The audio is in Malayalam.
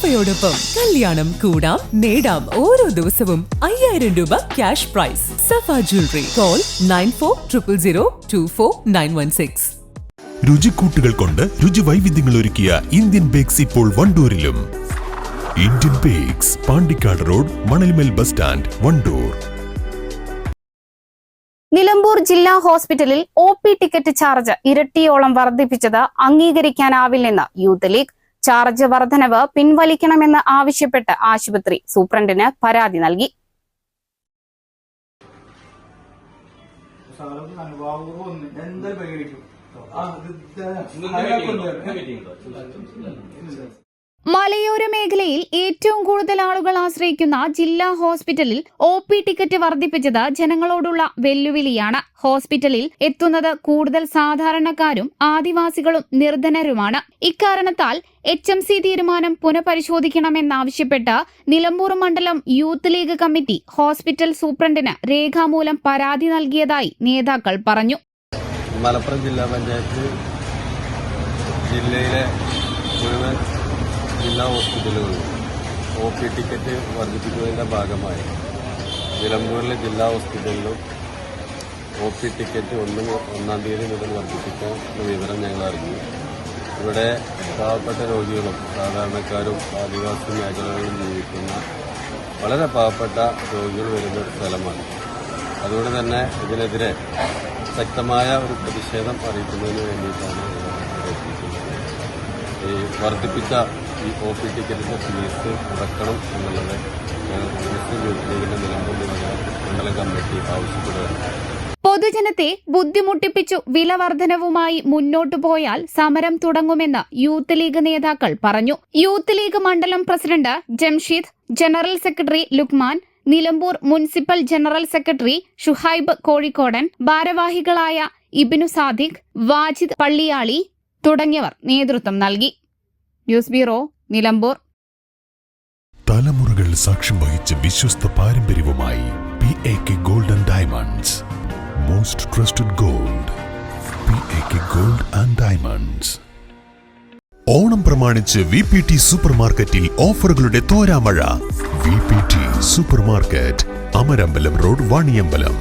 സഫയോടൊപ്പം കല്യാണം കൂടാം നേടാം ഓരോ ദിവസവും അയ്യായിരം രൂപ cash prize Safa jewellery call nine four triple zero two four nine one six രുചിക്കൂട്ടുകൾ കൊണ്ട് രുചി വൈവിധ്യങ്ങൾ ഒരുക്കിയ ഇന്ത്യൻ ബേക്സ് ഇപ്പോൾ വണ്ടൂരിലും. Indian bakes Pandikkad road Manalmel bus stand Vandoor. Nilambur ജില്ലാ ഹോസ്പിറ്റലിൽ ഒ പി ടിക്കറ്റ് ചാർജ് ഇരട്ടിയോളം വർദ്ധിപ്പിച്ചത് അംഗീകരിക്കാനാവില്ലെന്ന് യൂത്ത് ലീഗ്. ചാർജ് വർധനവ് പിൻവലിക്കണമെന്ന് ആവശ്യപ്പെട്ട് ആശുപത്രി സൂപ്രണ്ടിന് പരാതി നൽകി. എന്തായാലും മലയോര മേഖലയിൽ ഏറ്റവും കൂടുതൽ ആളുകൾ ആശ്രയിക്കുന്ന ജില്ലാ ഹോസ്പിറ്റലിൽ ഒ പി ടിക്കറ്റ് വർദ്ധിപ്പിച്ചത് ജനങ്ങളോടുള്ള വെല്ലുവിളിയാണ്. ഹോസ്പിറ്റലിൽ എത്തുന്നത് കൂടുതൽ സാധാരണക്കാരും ആദിവാസികളും നിർധനരുമാണ്. ഇക്കാരണത്താൽ എച്ച് എം സി തീരുമാനം പുനഃപരിശോധിക്കണമെന്നാവശ്യപ്പെട്ട് നിലമ്പൂർ മണ്ഡലം യൂത്ത് ലീഗ് കമ്മിറ്റി ഹോസ്പിറ്റൽ സൂപ്രണ്ടിന് രേഖാമൂലം പരാതി നൽകിയതായി നേതാക്കൾ പറഞ്ഞു. മലപ്പുറം ജില്ലാ പഞ്ചായത്ത് ജില്ലയിലെ മുഴുവൻ ജില്ലാ ഹോസ്പിറ്റലുകളിൽ ഒ പി ടിക്കറ്റ് വർദ്ധിപ്പിക്കുന്നതിന്റെ ഭാഗമായി നിലമ്പൂരിലെ ജില്ലാ ഹോസ്പിറ്റലിലും ഒ പി ടിക്കറ്റ് ഒന്ന് ഒന്നാം തീയതി മുതൽ വർദ്ധിപ്പിക്കാൻ വിവരം ഞങ്ങൾ അറിഞ്ഞു. ഇവിടെ പാവപ്പെട്ട രോഗികളും സാധാരണക്കാരും ആദിവാസി മേഖലകളിലും ജീവിക്കുന്ന വളരെ പാവപ്പെട്ട രോഗികൾ വരുന്ന ഒരു സ്ഥലമാണ്. അതുകൊണ്ട് തന്നെ ഇതിനെതിരെ ശക്തമായ ഒരു പ്രതിഷേധം അറിയിക്കുന്നതിന് വേണ്ടിയിട്ടാണ് ഈ വർദ്ധിപ്പിച്ച ഈ ഒ പി ടിക്കറ്റിന്റെ ഫീസ് കുറക്കണം എന്നുള്ളത് മുസ്ലിം യൂത്ത് ലീഗിന്റെ മണ്ഡലം കമ്മിറ്റി ആവശ്യപ്പെടുകയാണ്. പൊതുജനത്തെ ബുദ്ധിമുട്ടിപ്പിച്ചു വില വർധനവുമായി മുന്നോട്ടു പോയാൽ സമരം തുടങ്ങുമെന്ന് യൂത്ത് ലീഗ് നേതാക്കൾ പറഞ്ഞു. യൂത്ത് ലീഗ് മണ്ഡലം president Jamsheed general secretary Lukman Nilambur municipal general secretary Shuhaib Kozhikodan ഭാരവാഹികളായ ഇബിനു സാദിഖ് വാജിദ് പള്ളിയാളി തുടങ്ങിയവർ നേതൃത്വം നൽകി. News bureau Nilambur. തലമുറകൾ സാക്ഷ്യം വഹിച്ച വിശ്വസ്ത പാരമ്പര്യവുമായി P A K golden diamonds most trusted gold P A K gold and diamonds Onam പ്രമാണിച്ച് വി പി ടി സൂപ്പർ മാർക്കറ്റിൽ ഓഫറുകളുടെ തോരാമഴ. V P T super market Amarambalam road Vaniyambalam.